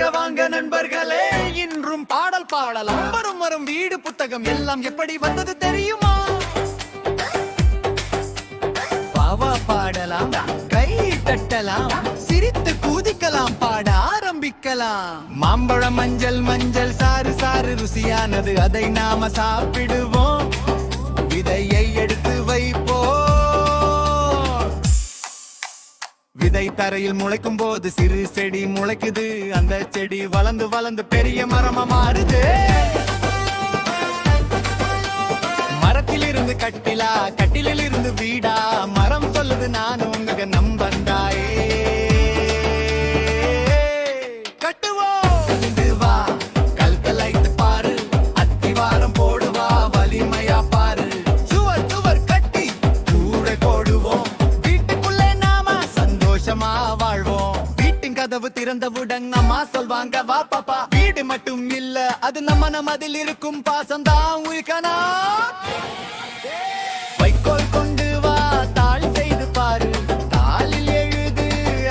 வாங்க வாங்க நண்பர்களே. இன்றும் பாடல் பாடலாம் வரும் வரும் வீடு புத்தகம் எல்லாம் எப்படி வந்தது தெரியுமா? பாவா பாடலாம் கை தட்டலாம் சிரித்து கூதிக்கலாம் பாட ஆரம்பிக்கலாம். மாம்பழம் மஞ்சள் மஞ்சள் சாறு சாறு ருசியானது அதை நாம சாப்பிடுவோம். விதையை எடுத்து வைப்போம். விதை தரையில் முளைக்கும் போது சிறு செடி முளைக்குது. அந்த செடி வளர்ந்து வளர்ந்து பெரிய மரமா மாறுது. மரத்தில் இருந்து கட்டிலா கட்டிலில் இருந்து வீடா கதவு திறந்தவுடன் அம்மா சொல்வாங்க வா பாப்பா. வீடு மட்டும் இல்ல அது நம்ம நமதில் இருக்கும் பாசம் தான் உயிர்கனா வைக்கோல் கொண்டு வா தாள் செய்து பாரு. தாளில் எழுது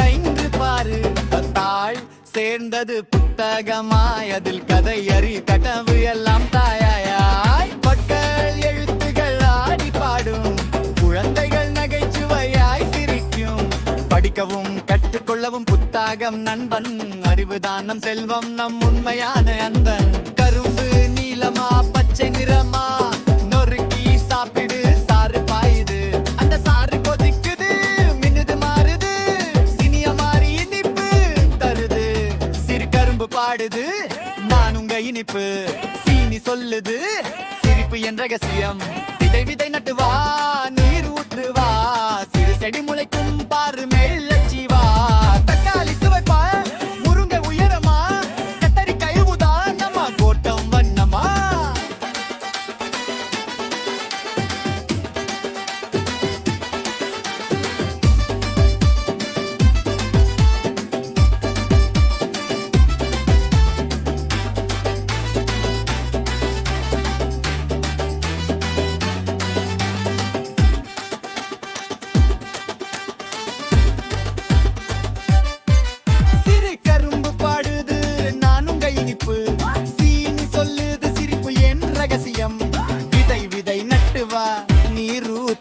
ஐந்து பாரு. தாள் சேர்ந்தது புத்தகமாய் அதில் கதை அறி கனவு எல்லாம் படிக்கவும் கற்றுக்கொள்ளவும் புத்தாகம் நண்பன். அறிவுதான் நம் செல்வம் நம் உண்மையான அன்பன். கரும்பு நீலமா பச்சை நிறமா நொறுக்கி சாப்பிடு சாறு பாயுது. அந்த சாறு கொதிக்குது மின்னுது மாறுது. சினிய மாறி இனிப்பு தருது. சிறு கரும்பு பாடுது நான் உங்க இனிப்பு. சீனி சொல்லுது சிரிப்பு என் ரகசியம். விதை விதை நட்டு வா நீர் ஊற்று வா சிறு செடி முளைக்கும்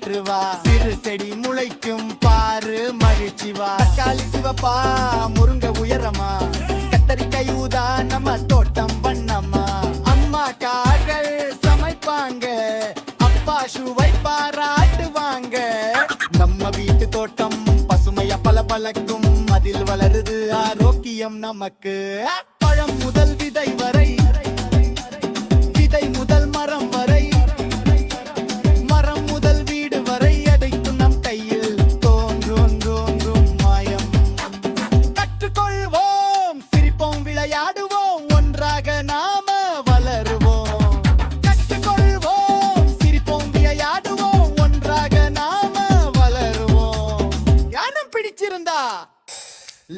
நீர் வா. சிறு செடி முளைக்கும் பாரு மகிழ்ச்சி வா. தக்காளி சிவப்பா முருங்க உயரமா. கத்தரிக்காய் ஊதா நம்ம தோட்டம் பண்ணம்மா அம்மா கார்கள் சமைப்பாங்க அப்பா சுவை பாராட்டுவாங்க. நம்ம வீட்டு தோட்டம் பசுமையா பல பழக்கும் அதில் வளருது ஆரோக்கியம் நமக்கு. பழம் ஒன்றாக நாம வளருவோம். கற்றுக்கொள்வோம் சிரிப்போம் விளையாடுவோம் ஒன்றாக நாம வளருவோம். யானம் பிடிச்சிருந்தா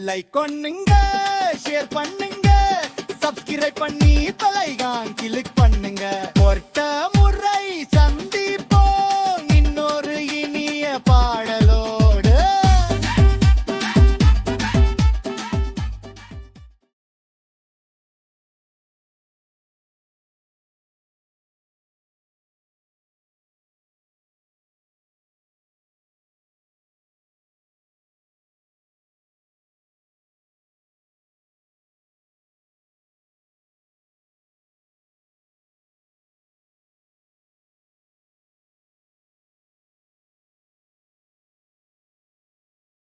லைக் பண்ணுங்க ஷேர் பண்ணுங்க சப்ஸ்கிரைப் பண்ணி தலைகான் கிளிக்